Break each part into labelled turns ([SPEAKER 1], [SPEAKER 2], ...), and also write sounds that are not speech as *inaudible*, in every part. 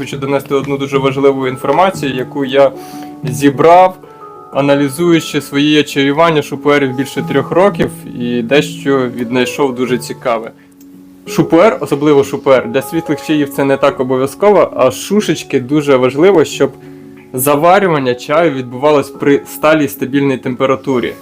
[SPEAKER 1] хочу донести одну дуже важливу інформацію, яку я зібрав, аналізуючи свої чаювання шупуерів більше трьох років, і дещо віднайшов дуже цікаве. Шупуер, особливо шупуер, для світлих чаїв це не так обов'язково, а шушечки дуже важливо, щоб заварювання чаю відбувалось при сталій стабільній температурі.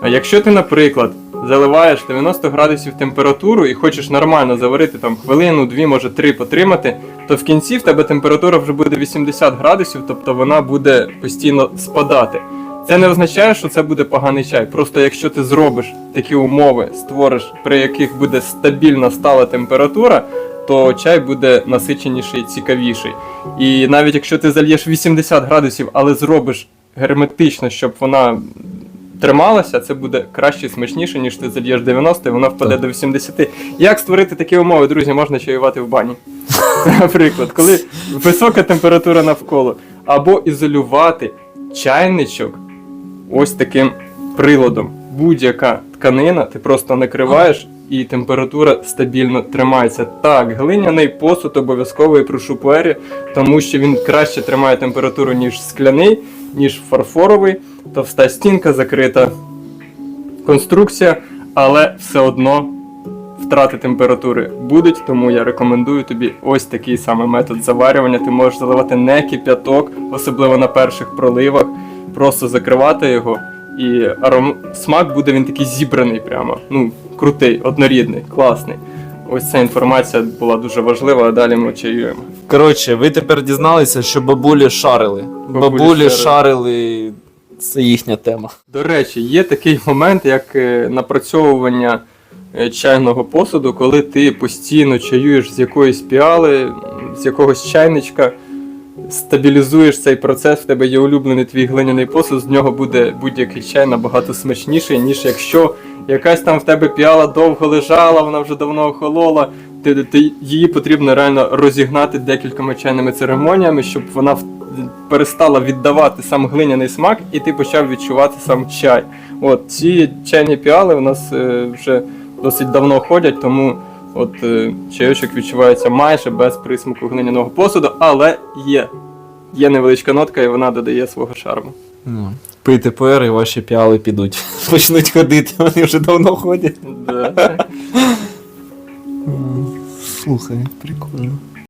[SPEAKER 1] А якщо ти, наприклад, заливаєш 90 градусів температуру і хочеш нормально заварити там хвилину, дві, може три потримати, то в кінці в тебе температура вже буде 80 градусів, тобто вона буде постійно спадати. Це не означає, що це буде поганий чай. Просто якщо ти зробиш такі умови, створиш, при яких буде стабільна стала температура, то чай буде насиченіший, цікавіший. І навіть якщо ти зальєш 80 градусів, але зробиш герметично, щоб вона трималася, це буде краще і смачніше, ніж ти зальєш 90 і вона впаде
[SPEAKER 2] Так.
[SPEAKER 1] до 80. Як створити такі умови, друзі, можна чаювати в бані. Наприклад, коли висока температура навколо, або ізолювати чайничок ось таким приладом. Будь-яка тканина, ти просто накриваєш і температура стабільно тримається. Так, глиняний посуд обов'язковий при шупуері, тому що він краще тримає температуру, ніж скляний, ніж фарфоровий, товста стінка закрита конструкція, але все одно втрати температури будуть, тому я рекомендую тобі ось такий саме метод заварювання. Ти можеш заливати не кип'яток, особливо на перших проливах, просто закривати його, і аром... смак буде він такий зібраний прямо. Ну, крутий, однорідний, класний. Ось ця інформація була дуже важлива, а далі ми чаюємо.
[SPEAKER 2] Коротше, ви тепер дізналися, що бабулі шарили.
[SPEAKER 1] Бабулі
[SPEAKER 2] Бабулі,
[SPEAKER 1] шарили.
[SPEAKER 2] шарили. Це їхня тема.
[SPEAKER 1] До речі, є такий момент, як е, напрацьовування чайного посуду, коли ти постійно чаюєш з якоїсь піали, з якогось чайничка, стабілізуєш цей процес, в тебе є улюблений твій глиняний посуд, з нього буде будь-який чай набагато смачніший, ніж якщо якась там в тебе піала довго лежала, вона вже давно охолола. Ти, ти, її потрібно реально розігнати декількома чайними церемоніями, щоб вона перестала віддавати сам глиняний смак, і ти почав відчувати сам чай. От ці чайні піали у нас е, вже досить давно ходять, тому от е, чайочок відчувається майже без присмаку глиняного посуду, але є. Є невеличка нотка, і вона додає свого шарму.
[SPEAKER 2] Ну, пийте пуер і ваші піали підуть. *laughs* Почнуть ходити, вони вже давно ходять.
[SPEAKER 1] Да.
[SPEAKER 2] Слухай, прикольно.